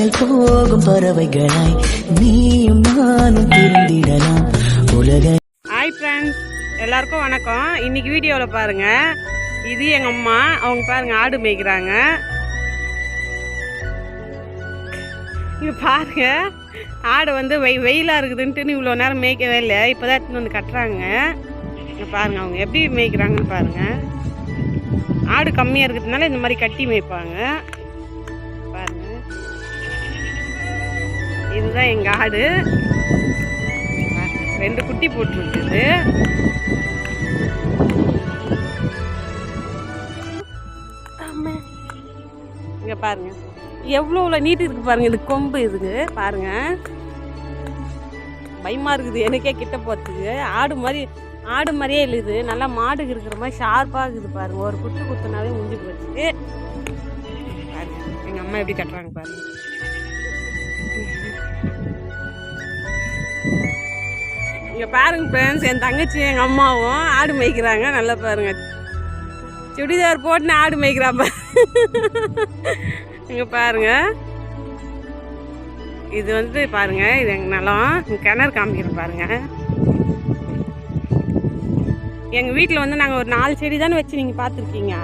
விண்ணை போகும் பறவைகளாய் நீயும் நானும் திருந்திடலாம் உலக ஹாய் ஃப்ரெண்ட்ஸ் எல்லாருக்கும் வணக்கம். இன்னைக்கு வீடியோவில் பாருங்க. இது எங்கள் அம்மா. அவங்க பாருங்க ஆடு மேய்க்கிறாங்க. இங்க பாருங்க. ஆடு வந்து வெய் வெயிலாக இருக்குதுன்ட்டு இவ்வளோ நேரம் மேய்க்கவே இல்லை. இப்போ தான் எடுத்துன்னு வந்து கட்டுறாங்க. இங்கே பாருங்க அவங்க எப்படி மேய்க்கிறாங்கன்னு பாருங்க. ஆடு கம்மியாக இருக்கிறதுனால இந்த மாதிரி கட்டி மேய்ப்பாங்க. இதுதான் எங்கள் ஆடு. ரெண்டு குட்டி போட்டுருக்குது. இங்க பாருங்க. எவ்வளோ நீட்டு இருக்கு பாருங்க. இது கொம்பு இதுக்கு பாருங்க. பயமா இருக்குது. எனக்கே கிட்ட போறதுக்கு. ஆடு மாதிரி ஆடு மாதிரியே இல்லை இது நல்லா மாடு இருக்கிற மாதிரி ஷார்ப்பாக இருக்குது பாருங்க. ஒரு குத்து குத்துனாவே முடிஞ்சு போச்சு. பாருங்க. எங்கள் அம்மா எப்படி கட்டுறாங்க பாருங்க. இங்கே பாருங்க ஃப்ரெண்ட்ஸ் என் தங்கச்சி எங்கள் அம்மாவும் ஆடு மேய்க்கிறாங்க. நல்லா பாருங்க. சுடிதார் போட்டுன்னு ஆடு மேய்க்கிறாப்பா பா. இங்க பாருங்க. இது வந்து பாருங்க இது எங்கள் நிலம். கிணறு காமிக்கிறேன் பாருங்க. எங்கள் வீட்டில் வந்து நாங்கள் ஒரு நாலு செடி தானே வச்சு நீங்கள் பார்த்துருக்கீங்க.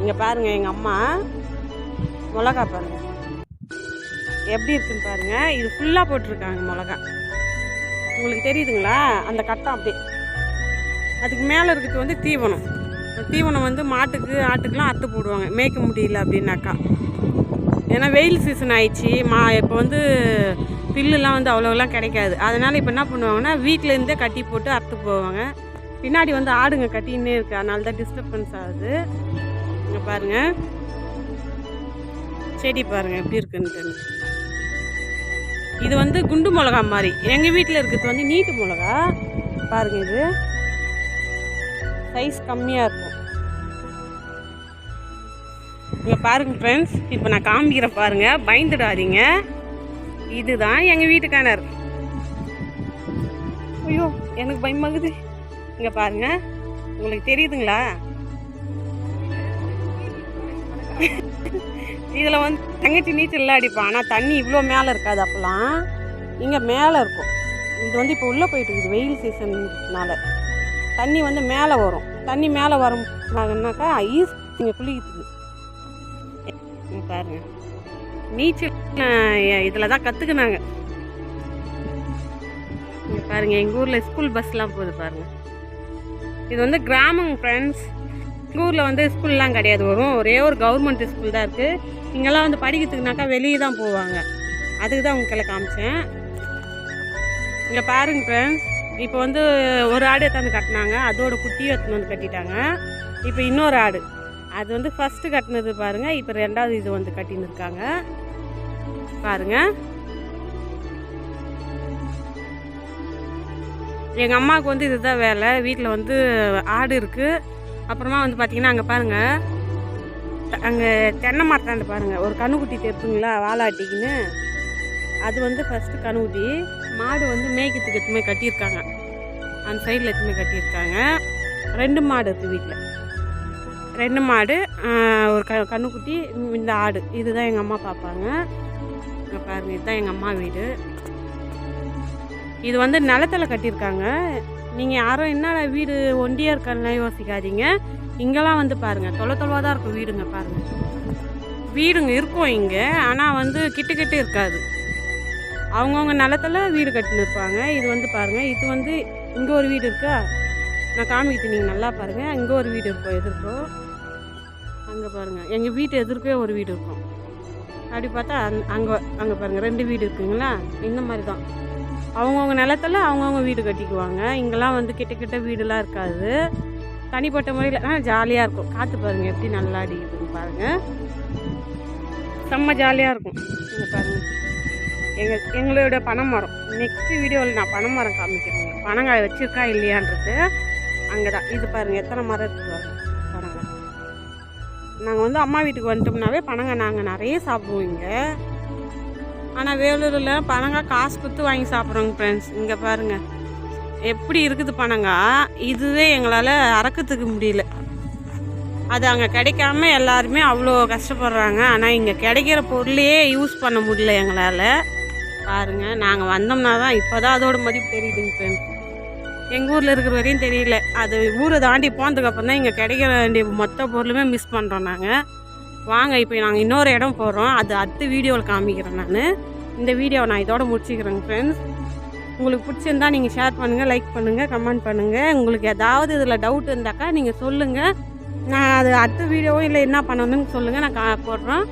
இங்கே பாருங்க எங்கள் அம்மா. மிளகா பாருங்க. எப்படி இருக்குன்னு பாருங்க. இது ஃபுல்லாக போட்டிருக்காங்க மிளகா. உங்களுக்கு தெரியுதுங்களா? அந்த கட்டம் அப்படி அதுக்கு மேலே இருக்கிறது வந்து தீவனம். தீவனம் வந்து மாட்டுக்கு ஆட்டுக்கெலாம் அறுத்து போடுவாங்க. மேய்க்க முடியல அப்படின்னாக்கா. ஏன்னா வெயில் சீசன் ஆயிடுச்சு. மா இப்போ வந்து பில்லுலாம் வந்து அவ்வளோலாம் கிடைக்காது. அதனால் இப்போ என்ன பண்ணுவாங்கன்னா வீட்டிலேருந்தே கட்டி போட்டு அறுத்து போவாங்க. பின்னாடி வந்து ஆடுங்க கட்டின்னே இருக்கு. அதனால தான் டிஸ்டர்பன்ஸ் ஆகுது. இங்கே பாருங்கள் செடி பாருங்கள் எப்படி இருக்குன்ட்டு. இது வந்து குண்டு மிளகா மாதிரி. எங்க வீட்டில் இருக்கிறது வந்து நீட்டு மிளகா. பாருங்க இது. சைஸ் கம்மியா இருக்கும். இங்க பாருங்க ஃப்ரெண்ட்ஸ் இப்போ நான் காமிக்கிறேன் பாருங்க. பயந்துடாதீங்க. இதுதான் எங்க வீட்டு கிணறு ஐயோ எனக்கு பயமாகுது. இங்க பாருங்க. உங்களுக்கு தெரியுதுங்களா? இதில் வந்து தங்கச்சி நீச்சல்லாம் அடிப்பான் ஆனால் தண்ணி இவ்வளோ மேலே இருக்காது அப்போல்லாம். இங்கே மேலே இருக்கும். இது வந்து இப்போ உள்ளே போயிட்டு இருக்குது வெயில் சீசன்னால. தண்ணி வந்து மேலே வரும். தண்ணி மேலே வரும்னாக்கா ஐஸ் இங்கே குளிக்குது. பாருங்க. நீச்சல் இதில் தான் கற்றுக்குனாங்க இங்கே பாருங்க எங்கள் ஊரில் ஸ்கூல் பஸ்லாம் போகுது பாருங்க. இது வந்து கிராமம் ஃப்ரெண்ட்ஸ் எங்கள் ஊரில் வந்து ஸ்கூல்லாம் கிடையாது. வரும் ஒரே ஒரு கவர்மெண்ட் ஸ்கூல் தான் இருக்குது இங்கெல்லாம் வந்து படிக்கிறதுக்குனாக்கா வெளியே தான் போவாங்க. அதுக்கு தான் உங்களை காமிச்சேன். இங்கே பாருங்க ஃப்ரெண்ட்ஸ் இப்போ வந்து ஒரு ஆடு எடுத்தாந்து கட்டினாங்க. அதோட குட்டியும் எடுத்துன்னு வந்து கட்டிட்டாங்க. இப்போ இன்னொரு ஆடு. அது வந்து ஃபஸ்ட்டு கட்டினது பாருங்கள் இப்போ ரெண்டாவது இது வந்து கட்டின்னு இருக்காங்க. பாருங்கள் எங்கள் அம்மாவுக்கு வந்து இதுதான் வேலை. வீட்டில் வந்து ஆடு இருக்குது அப்புறமா வந்து பார்த்தீங்கன்னா அங்கே பாருங்கள் அங்கே தென்னை மரத்தாண்டு பாருங்கள் ஒரு கண்ணுக்குட்டி தெரியுங்களா வாலாட்டிக்குன்னு. அது வந்து ஃபஸ்ட்டு கண்ணுக்குட்டி. மாடு வந்து மேய்க்கிறதுக்கு எத்துமே கட்டியிருக்காங்க. அந்த சைடில் எத்துமே கட்டியிருக்காங்க. ரெண்டு மாடு இருக்குது வீட்டில் ரெண்டு மாடு ஒரு க கண்ணுக்குட்டி இந்த ஆடு. இதுதான் எங்கள் அம்மா பார்ப்பாங்க இங்கே பாருங்கள் இதுதான் எங்கள் அம்மா வீடு. இது வந்து நிலத்துல கட்டியிருக்காங்க. நீங்கள் யாரும் என்ன வீடு ஒண்டியாக இருக்கான்னு யோசிக்காதீங்க. இங்கெல்லாம் வந்து பாருங்கள் தொலை தொலைவாக தான் இருக்கும் வீடுங்க பாருங்கள் வீடுங்க இருக்கும் இங்கே ஆனால் வந்து கிட்ட கிட்ட இருக்காது. அவங்கவுங்க நிலத்துல வீடு கட்டின்னு இருப்பாங்க. இது வந்து பாருங்கள் இது வந்து இங்கே ஒரு வீடு இருக்கா? நான் காமிக்கிட்டு நீங்கள் நல்லா பாருங்கள் இங்கே ஒரு வீடு இருக்கும் எதிர்க்கோ அங்கே பாருங்கள் எங்கள் வீட்டு எதிர்க்கே ஒரு வீடு இருக்கும். அப்படி பார்த்தா அங் அங்கே அங்கே பாருங்கள் ரெண்டு வீடு இருக்குங்களா? இந்த மாதிரி தான். அவங்கவுங்க நிலத்துல அவங்கவுங்க வீடு கட்டிக்குவாங்க. இங்கெல்லாம் வந்து கிட்ட கிட்ட வீடுலாம் இருக்காது. தனிப்பட்ட முறையில் ஆனால் ஜாலியாக இருக்கும். காற்று பாருங்கள் எப்படி நல்லா அடிக்குதுன்னு பாருங்கள் செம்ம ஜாலியாக இருக்கும். இங்கே பாருங்கள் எங்கள் எங்களோட பனைமரம் நெக்ஸ்ட் வீடியோவில் நான் பனை மரம் காமிக்கிறேங்க பனங்காய் வச்சுருக்கா இல்லையான்றது. அங்கே தான் இது பாருங்கள் எத்தனை மரம் இருக்குது பாருங்கள் பனங்காய். நாங்கள் வந்து அம்மா வீட்டுக்கு வந்துட்டோம்னாவே பனங்காய் நாங்கள் நிறைய சாப்பிடுவோம் இங்கே. ஆனால் வேலூரில் பனங்காய் காசு கொடுத்து வாங்கி சாப்பிட்றோங்க ஃப்ரெண்ட்ஸ் இங்கே பாருங்கள் எப்படி இருக்குது பனங்காய் இதுவே எங்களால் அறக்கத்துக்கு முடியல. அது அங்கே கிடைக்காம எல்லாருமே அவ்வளோ கஷ்டப்படுறாங்க. ஆனால் இங்கே கிடைக்கிற பொருளையே யூஸ் பண்ண முடியல எங்களால். பாருங்க நாங்கள் வந்தோம்னா தான் இப்போ தான் அதோட மதிப்பு தெரியுதுங்க ஃப்ரெண்ட்ஸ் எங்கள் ஊரில் இருக்கிற வரையும் தெரியல. அது ஊரை தாண்டி போனதுக்கப்புறம் தான் இங்கே கிடைக்கிற வேண்டிய மொத்த பொருளுமே மிஸ் பண்ணுறோம் நாங்கள் வாங்க இப்போ நாங்கள் இன்னொரு இடம் போகிறோம் அது அடுத்த வீடியோவில் காமிக்கிறேன் நான். இந்த வீடியோவை நான் இதோட முடிச்சுக்கிறேங்க ஃப்ரெண்ட்ஸ் உங்களுக்கு பிடிச்சிருந்தா நீங்கள் ஷேர் பண்ணுங்கள் லைக் பண்ணுங்கள் கமெண்ட் பண்ணுங்கள் உங்களுக்கு ஏதாவது இதில் டவுட் இருந்தாக்கா நீங்கள் சொல்லுங்கள் நான் அது அடுத்த வீடியோவும் இல்லை என்ன பண்ணணும்னு சொல்லுங்கள் நான் கா போடுறோம்